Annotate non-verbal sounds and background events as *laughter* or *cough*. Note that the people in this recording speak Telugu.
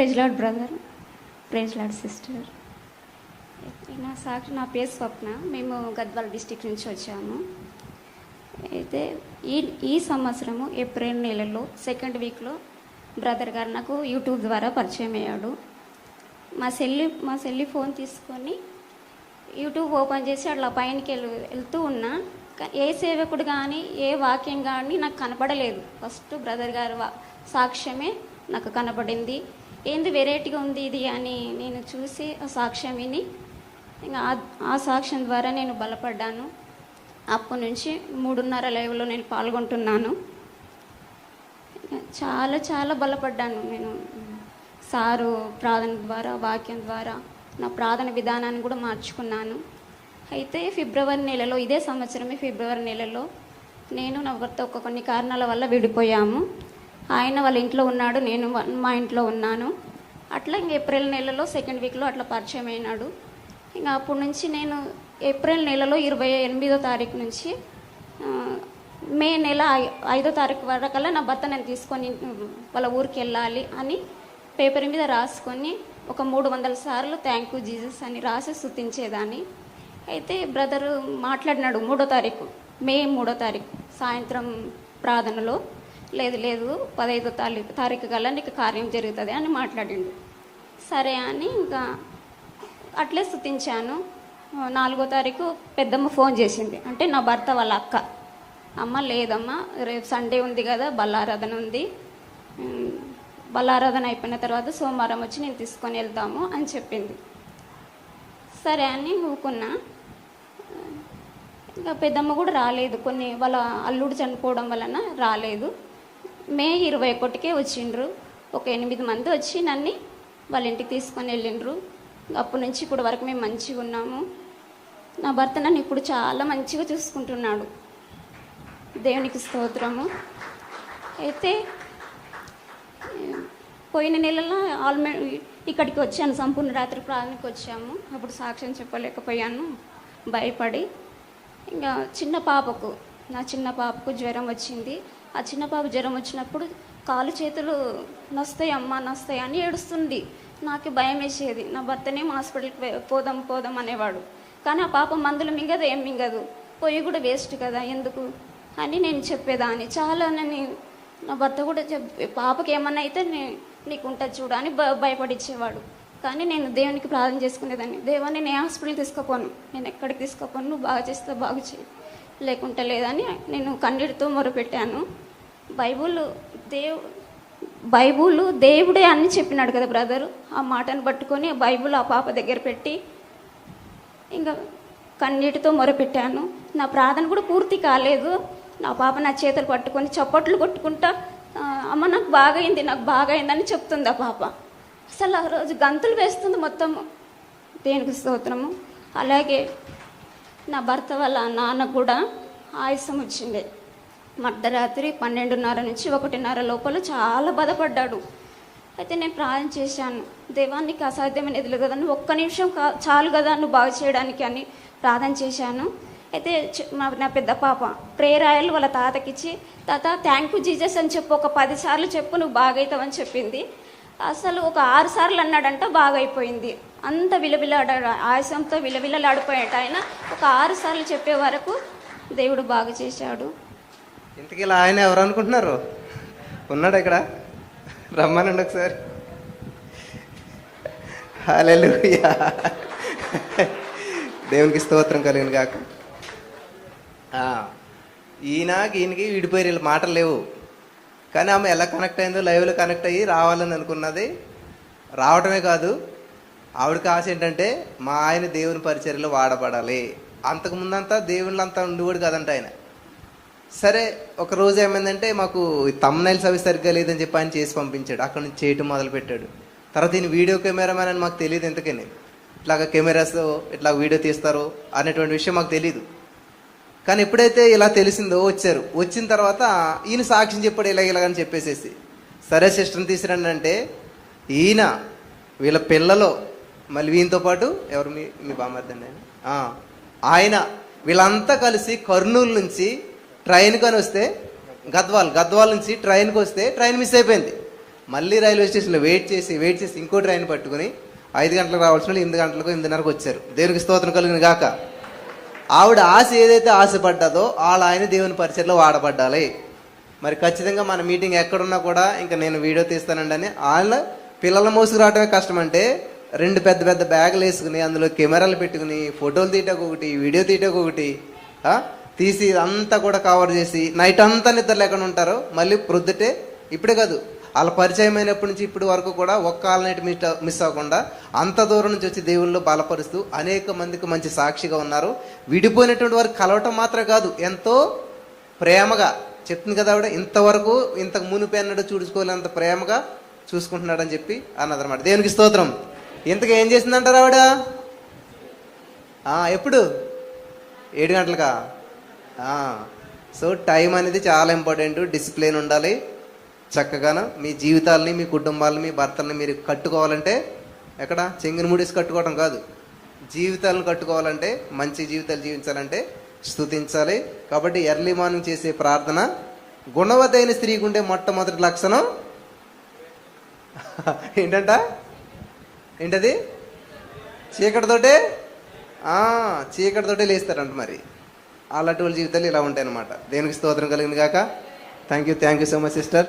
Praise lord brother praise lord sister. నా సాక్షి నా పేరు స్వప్న. మేము గద్వాల డిస్టిక్ నుంచి వచ్చాము. అయితే ఈ ఈ సంవత్సరము ఏప్రిల్ నెలలో సెకండ్ వీక్లో బ్రదర్ గారు నాకు యూట్యూబ్ ద్వారా పరిచయం అయ్యాడు. మా సెల్లి మా సెల్లి ఫోన్ తీసుకొని యూట్యూబ్ ఓపెన్ చేసి అట్లా పైనకి వెళ్ వెళ్తూ ఉన్నా. ఏ సేవకుడు కానీ ఏ వాక్యం కానీ నాకు కనపడలేదు. ఫస్ట్ బ్రదర్ గారు వా- సాక్ష్యమే నాకు కనపడింది. ఏంది వెరైటీగా ఉంది ఇది అని నేను చూసి ఆ సాక్ష్యం విని ఇంకా ఆ- ఆ సాక్ష్యం ద్వారా నేను బలపడ్డాను. అప్పటి నుంచి మూడున్నర లైవ్లో నేను పాల్గొంటున్నాను. చాలా చాలా బలపడ్డాను నేను. సారు ప్రార్థన ద్వారా వాక్యం ద్వారా నా ప్రార్థన విధానాన్ని కూడా మార్చుకున్నాను. అయితే ఫిబ్రవరి నెలలో ఇదే సంవత్సరమే ఫిబ్రవరి నెలలో నేను నా భర్త ఒక కొన్ని కారణాల వల్ల విడిపోయాము. ఆయన వాళ్ళ ఇంట్లో ఉన్నాడు నేను మా ఇంట్లో ఉన్నాను. అట్లా ఇంక ఏప్రిల్ నెలలో సెకండ్ వీక్లో అట్లా పరిచయం అయినాడు. ఇంకా అప్పటి నుంచి నేను ఏప్రిల్ నెలలో ఇరవై ఎనిమిదో తారీఖు నుంచి మే నెల ఐ- ఐదో తారీఖు వరకల్లా నా భర్త నేను తీసుకొని వాళ్ళ ఊరికి వెళ్ళాలి అని పేపర్ మీద రాసుకొని ఒక మూడు వందల సార్లు థ్యాంక్ యూ జీసస్ అని రాసి స్థుతించేదాన్ని అయితే బ్రదర్ మాట్లాడినాడు మూడో తారీఖు మే మూడో తారీఖు సాయంత్రం ప్రార్థనలో. లేదు లేదు పదహైదో తారీఖు తారీఖు కల్లా నీకు కార్యం జరుగుతుంది అని మాట్లాడిండు. సరే అని ఇంకా అట్లే స్థుతించాను. నాలుగో తారీఖు పెద్దమ్మ ఫోన్ చేసింది. అంటే నా భర్త వాళ్ళ అక్క. అమ్మ లేదమ్మా రేపు సండే ఉంది కదా బల్లారాధన ఉంది. బల్లారాధన అయిపోయిన తర్వాత సోమవారం వచ్చి నేను తీసుకొని వెళ్తాము అని చెప్పింది. సరే అని ఊకున్నా. ఇంకా పెద్దమ్మ కూడా రాలేదు. కొన్ని వాళ్ళ అల్లుడు చనిపోవడం వలన రాలేదు. మే ఇరవై ఒకటికే వచ్చిండ్రు. ఒక ఎనిమిది మంది వచ్చి నన్ను వాళ్ళ ఇంటికి తీసుకొని వెళ్ళిండ్రు. అప్పటి నుంచి ఇప్పుడు వరకు మేము మంచిగా ఉన్నాము. నా భర్త నన్ను ఇప్పుడు చాలా మంచిగా చూసుకుంటున్నాడు. దేవునికి స్తోత్రము. అయితే పోయిన నెలలో ఆల్మే ఇక్కడికి వచ్చాను. సంపూర్ణ రాత్రి ప్రాణానికి వచ్చాము. అప్పుడు సాక్ష్యం చెప్పలేకపోయాను. భయపడి. ఇంకా చిన్న పాపకు నా చిన్న పాపకు జ్వరం వచ్చింది. ఆ చిన్న పాప జ్వరం వచ్చినప్పుడు కాలు చేతులు నొస్తాయి అమ్మ నొస్తాయి అని ఏడుస్తుంది నాకు భయం వేసేది. నా భర్తనే హాస్పిటల్కి పోదాం పోదాం అనేవాడు. కానీ ఆ పాప మందులు మింగదు ఏం మింగదు. పొయ్యి కూడా వేస్ట్ కదా ఎందుకు? అని నేను చెప్పేదాన్ని. చాలా నేను నా భర్త కూడా చెప్పే పాపకి ఏమన్నా అయితే నే నీకు ఉంటుంది చూడు అని భ భయపడిచ్చేవాడు. కానీ నేను దేవునికి ప్రార్థన చేసుకునేదాన్ని. దేవాన్ని నేను హాస్పిటల్ తీసుకుపోను? నేను ఎక్కడికి తీసుకుపోను? నువ్వు బాగా చేస్తే బాగు చేయి. లేకుంటే లేదని నేను కన్నీటితో మొరపెట్టాను. బైబుల్ దేవు బైబుల్ దేవుడే అని చెప్పినాడు కదా బ్రదరు. ఆ మాటను పట్టుకొని బైబుల్ ఆ పాప దగ్గర పెట్టి ఇంకా కన్నీటితో మొరపెట్టాను. నా ప్రార్థన కూడా పూర్తి కాలేదు. నా పాప నా చేతులు పట్టుకొని చప్పట్లు కొట్టుకుంటా అమ్మ నాకు బాగైంది నాకు బాగైందని చెప్తుంది ఆ పాప. అసలు ఆ రోజు గంతులు వేస్తుంది మొత్తం దేనికి స్తోత్రము? అలాగే నా భర్త వాళ్ళ నాన్న కూడా ఆయాసం వచ్చింది. మధ్యరాత్రి పన్నెండున్నర నుంచి ఒకటిన్నర లోపల చాలా బాధపడ్డాడు. అయితే నేను ప్రార్థన చేశాను దేవానికి అసాధ్యమైనది లేదు కదా ఒక్క నిమిషం కా- చాలు కదా నువ్వు బాగు చేయడానికి అని ప్రార్థన చేశాను. అయితే మా నా పెద్ద పాప ప్రేరాయలు వాళ్ళ తాతకిచ్చి తాత థ్యాంక్ యూ జీజస్ అని చెప్పు ఒక పదిసార్లు చెప్పు నువ్వు బాగైతావని చెప్పింది. అసలు ఒక ఆరు సార్లు అన్నాడంట బాగైపోయింది. అంత విలవిలాడ ఆయాసంతో విలవిలలాడిపోయాట ఆయన. ఒక ఆరు సార్లు చెప్పే వరకు దేవుడు బాగా చేశాడు. ఇంతకీ ఇలా ఆయన ఎవరు అనుకుంటున్నారు? ఉన్నాడు ఇక్కడ? రమ్మనండి ఒకసారి. హల్లెలూయా. దేవునికి స్తోత్రం కలిగిన కాక ఈయన ఈయనకి విడిపోయి వీళ్ళ మాటలు లేవు. కానీ ఆమె ఎలా కనెక్ట్ అయిందో లైవ్లో కనెక్ట్ అయ్యి రావాలని అనుకున్నది. రావటమే కాదు ఆవిడకి ఆశ ఏంటంటే మా ఆయన దేవుని పరిచర్యలో వాడబడాలి. అంతకు ముందంతా దేవుళ్ళంతా ఉండేవాడు కదంట ఆయన. సరే ఒక రోజు ఏమైందంటే మాకు తమ్నైల్స్ అవి సరిగ్గా లేదని చెప్పి ఆయన చేసి పంపించాడు. అక్కడ నుంచి చేయటం మొదలు పెట్టాడు తర్వాత ఈయన వీడియో కెమెరామ్యాన్ అని మాకు తెలియదు ఎంతకని ఇట్లాగ కెమెరాస్ ఇట్లా వీడియో తీస్తారు అనేటువంటి విషయం మాకు తెలియదు కానీ ఎప్పుడైతే ఇలా తెలిసిందో వచ్చారు. వచ్చిన తర్వాత ఈయన సాక్ష్యం చెప్పాడు ఇలా ఇలాగని చెప్పేసేసి. సరే సిస్టర్ని తీసిరండి అంటే ఈయన వీళ్ళ పిల్లలో మళ్ళీ వీనితో పాటు ఎవరు మీ మీ బామర్దండి ఆయన? ఆయన వీళ్ళంతా కలిసి కర్నూలు నుంచి ట్రైన్ కానీ వస్తే గద్వాల్ గద్వాల్ నుంచి ట్రైన్కి వస్తే ట్రైన్ మిస్ అయిపోయింది. మళ్ళీ రైల్వే స్టేషన్లో వెయిట్ చేసి వెయిట్ చేసి ఇంకో ట్రైన్ పట్టుకుని ఐదు గంటలకు రావాల్సిన వాళ్ళు ఎనిమిది గంటలకు ఎనిమిదిన్నరకు వచ్చారు. దేవునికి స్తోత్రం కలిగిన గాక. ఆవిడ ఆశ ఏదైతే ఆశపడ్డదో వాళ్ళ ఆయన దేవుని పరిచయలో వాడబడ్డాలి. మరి ఖచ్చితంగా మన మీటింగ్ ఎక్కడున్నా కూడా ఇంకా నేను వీడియో తీస్తానండి అని వాళ్ళ పిల్లల మోసుకురావటమే కష్టం అంటే రెండు పెద్ద పెద్ద బ్యాగులు వేసుకుని అందులో కెమెరాలు పెట్టుకుని ఫోటోలు తీయటకు ఒకటి వీడియో తీయటకు ఒకటి తీసి అంతా కూడా కవర్ చేసి నైట్ అంతా నిద్ర లేకుండా ఉంటారు. మళ్ళీ ప్రొద్దుటే ఇప్పుడే కాదు. వాళ్ళ పరిచయం అయినప్పటి నుంచి ఇప్పటి వరకు కూడా ఒక్క ఆల్ నైట్ మిస్ మిస్ అవ్వకుండా అంత దూరం నుంచి వచ్చి దేవుళ్ళు బలపరుస్తూ అనేక మందికి మంచి సాక్షిగా ఉన్నారు. విడిపోయినటువంటి వారు కలవటం మాత్రం కాదు ఎంతో ప్రేమగా. చెప్తుంది కదా ఆవిడ ఇంతవరకు ఇంతకు మునిపోయినట్టు అన్నట్టు ప్రేమగా చూసుకుంటున్నాడని చెప్పి అన్నదన్నమాట. దేవునికి స్తోత్రం. ఇంతకు ఏం చేసిందంటారు ఆవిడ? ఎప్పుడు? ఏడు గంటలకా? సో టైం అనేది చాలా ఇంపార్టెంట్. డిసిప్లిన్ ఉండాలి. చక్కగాను మీ జీవితాలని మీ కుటుంబాలని మీ భర్తల్ని మీరు కట్టుకోవాలంటే ఎక్కడ? చెంగిన ముడిసి కట్టుకోవడం కాదు. జీవితాలను కట్టుకోవాలంటే మంచి జీవితాలు జీవించాలంటే స్తుతించాలి. కాబట్టి ఎర్లీ మార్నింగ్ చేసే ప్రార్థన గుణవతైన స్త్రీకుంటే మొట్టమొదటి లక్షణం? *laughs* ఏంటంట? ఏంటది? చీకటితోటే? చీకటితోటే లేస్తారంట మరి. అలాంటి వాళ్ళ జీవితాలు ఇలా ఉంటాయన్నమాట. దేనికి స్తోత్రం కలిగింది కాక. Thank you thank you so much sister